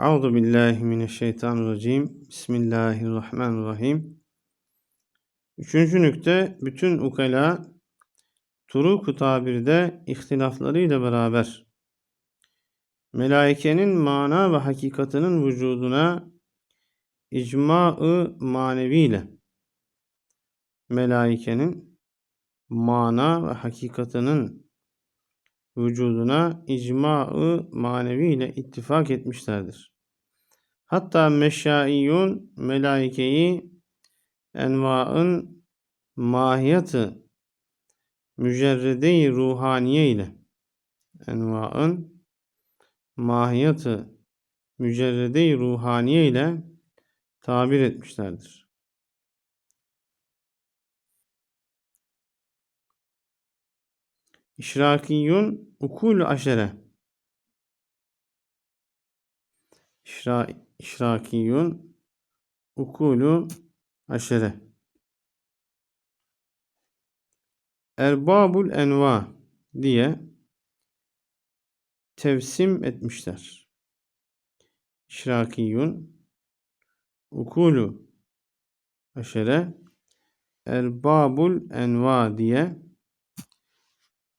Euzu billahi mineşşeytanirracim. Bismillahirrahmanirrahim. Üçüncü nükte bütün ukala turuk tabirde ihtilaflarıyla beraber melaikenin mana ve hakikatının vücuduna icma-ı maneviyle melaikenin mana ve hakikatının vücuduna icma-ı maneviyle ittifak etmişlerdir. Hatta meşaiyun melaikeyi envaın mahiyatı mücerrede ruhaniye ile envaın mahiyatı mücerrede ruhaniye ile tabir etmişlerdir. İşrakiyun ukul aşere İşra, İşrakiyun ukulu aşere Erbabul enva diye tevsim etmişler. İşrakiyun ukulu aşere Erbabul enva diye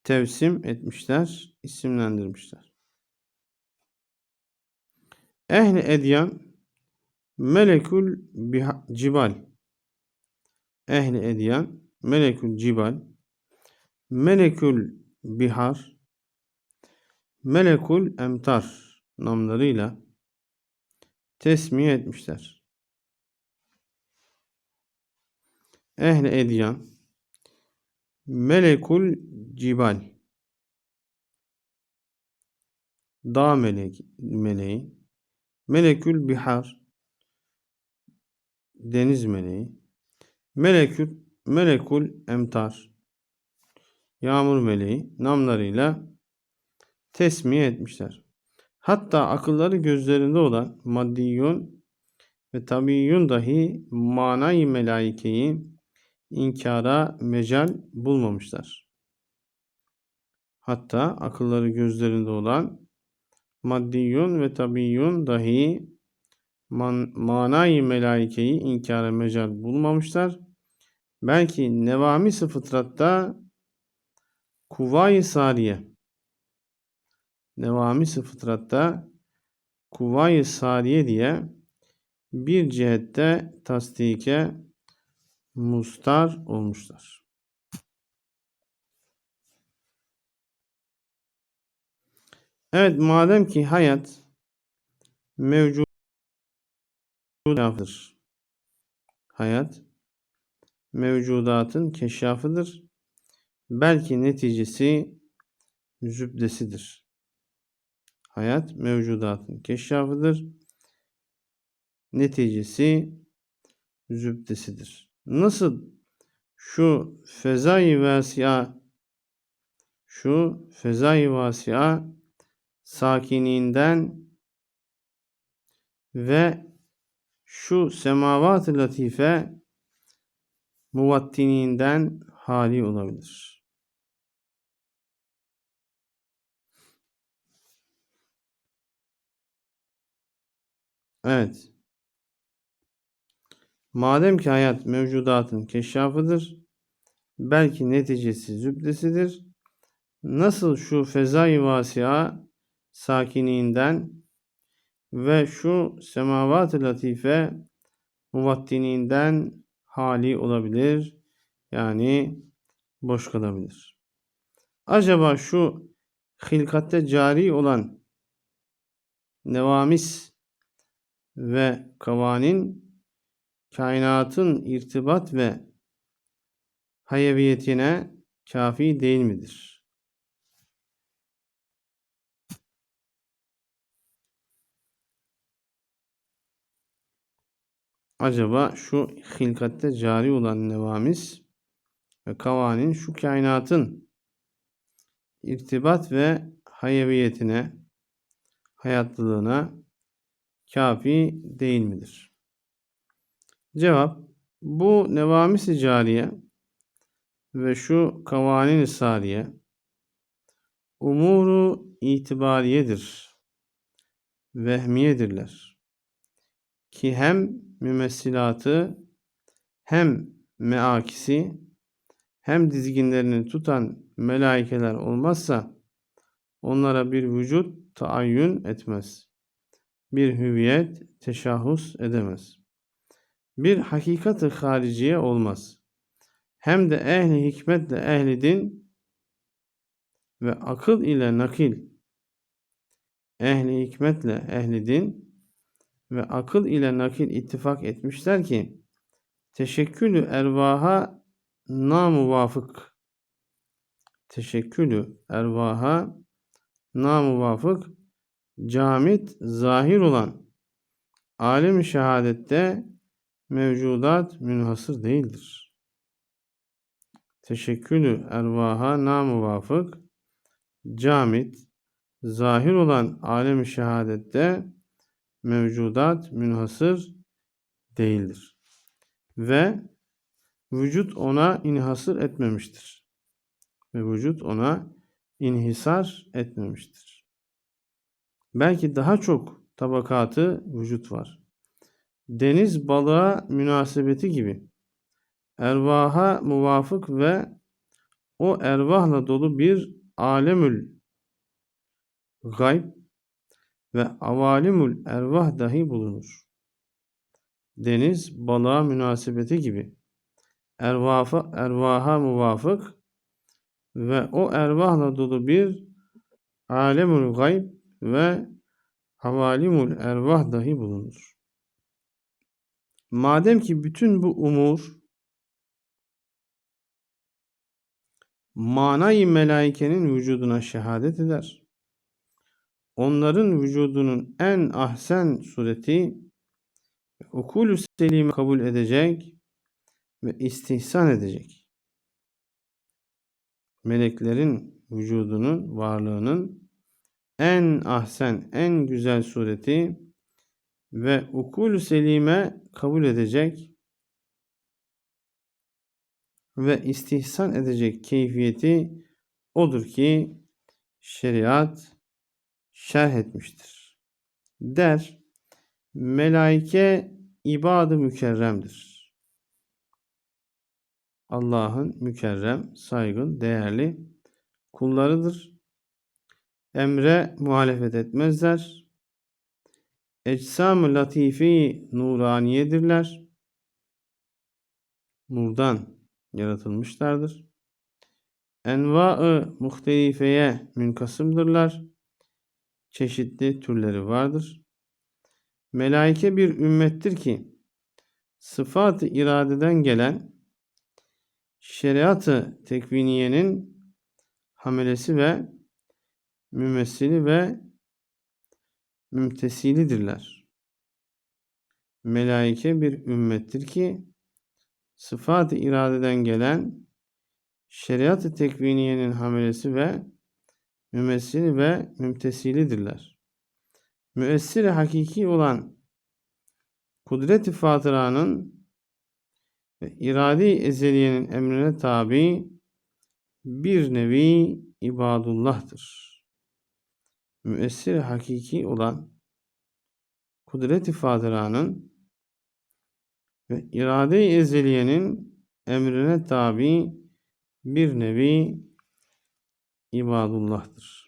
tevsim etmişler, isimlendirmişler. Ehli edyan melekul cibal Ehli edyan melekul cibal melekul bihar melekul emtar namlarıyla tesmiye etmişler. Ehli edyan melekul cibal. Dağ melek, meleği. Melekül bihar. Deniz meleği. Melekül melekul emtar. Yağmur meleği. Namlarıyla tesmiye etmişler. Hatta akılları gözlerinde olan maddiyun ve tabiyyun dahi manayı melaikeyi inkara mecal bulmamışlar. Hatta akılları gözlerinde olan maddiyun ve tabiyyun dahi man, manayı melaikeyi inkara mecal bulmamışlar. Belki nevamisi fıtratta kuvayı sariye nevamisi fıtratta kuvayı sariye diye bir cihette tasdike mustar olmuşlar. Evet madem ki hayat mevcut. Hayat mevcudatın keşafıdır. Belki neticesi zübdesidir. Hayat mevcudatın keşafıdır. Neticesi zübdesidir. Nasıl şu fezai vasia şu fezai vasia sakininden ve şu semavat-ı latife muvattininden hali olabilir. Evet. Madem ki hayat mevcudatın keşşafıdır, belki neticesi zübdesidir. Nasıl şu fezai vasia sakininden ve şu semavat-ı latife muvattininden hali olabilir. Yani boş kalabilir. Acaba şu hilkatte cari olan nevamis ve kavanin kainatın irtibat ve hayeviyetine kafi değil midir? Acaba şu hilkatte cari olan nevamis ve kavanin şu kainatın irtibat ve hayeviyetine, hayatlılığına kafi değil midir? Cevap bu nevamis-i cariye ve şu kavanin-i sariye umuru itibariyedir vehmiyedirler. Ki hem mümessilatı hem meakisi hem dizginlerini tutan melaikeler olmazsa onlara bir vücut taayyün etmez. Bir hüviyet teşahhus edemez. Bir hakikati hariciye olmaz. Hem de ehli hikmetle ehli din ve akıl ile nakil ehli hikmetle ehli din ve akıl ile nakil ittifak etmişler ki teşekkülü ervaha namuvafık teşekkülü ervaha namuvafık camit zahir olan alem şehadette mevcudat münhasır değildir. Teşekkülü ervaha namuvafık camit zahir olan alem şehadette mevcudat münhasır değildir. Ve vücut ona inhasır etmemiştir. Ve vücut ona inhisar etmemiştir. Belki daha çok tabakatı vücut var. Deniz balığa münasebeti gibi ervaha muvafık ve o ervahla dolu bir alemül gayb ve avalimul ervah dahi bulunur. Deniz balığa münasebeti gibi ervafa, ervaha muvafık ve o ervahla dolu bir alemul gayb ve havalimul ervah dahi bulunur. Madem ki bütün bu umur manayı melaikenin vücuduna şehadet eder. Onların vücudunun en ahsen sureti ukulü selimi kabul edecek ve istihsan edecek. Meleklerin vücudunun varlığının en ahsen, en güzel sureti ve ukulü selime kabul edecek ve istihsan edecek keyfiyeti odur ki şeriat şerh etmiştir. Der, melaike ibadı mükerremdir. Allah'ın mükerrem, saygın, değerli kullarıdır. Emre muhalefet etmezler. Ecsam-ı latifi nuraniyedirler. Nurdan yaratılmışlardır. Enva-ı muhtelifeye münkasımdırlar. Çeşitli türleri vardır. Melaike bir ümmettir ki sıfat-ı iradeden gelen şeriat-ı tekviniyenin hamelesi ve mümessili ve mümtesilidirler. Melaike bir ümmettir ki sıfat-ı iradeden gelen şeriat-ı tekviniyenin hamelesi ve mümessili ve mümtesilidirler. Müessir hakiki olan kudret-i fatıranın ve iradi ezeliyenin emrine tabi bir nevi ibadullah'tır. Müessir hakiki olan kudret-i fatıranın ve irade-i ezeliyenin emrine tabi bir nevi ibadullah'tır.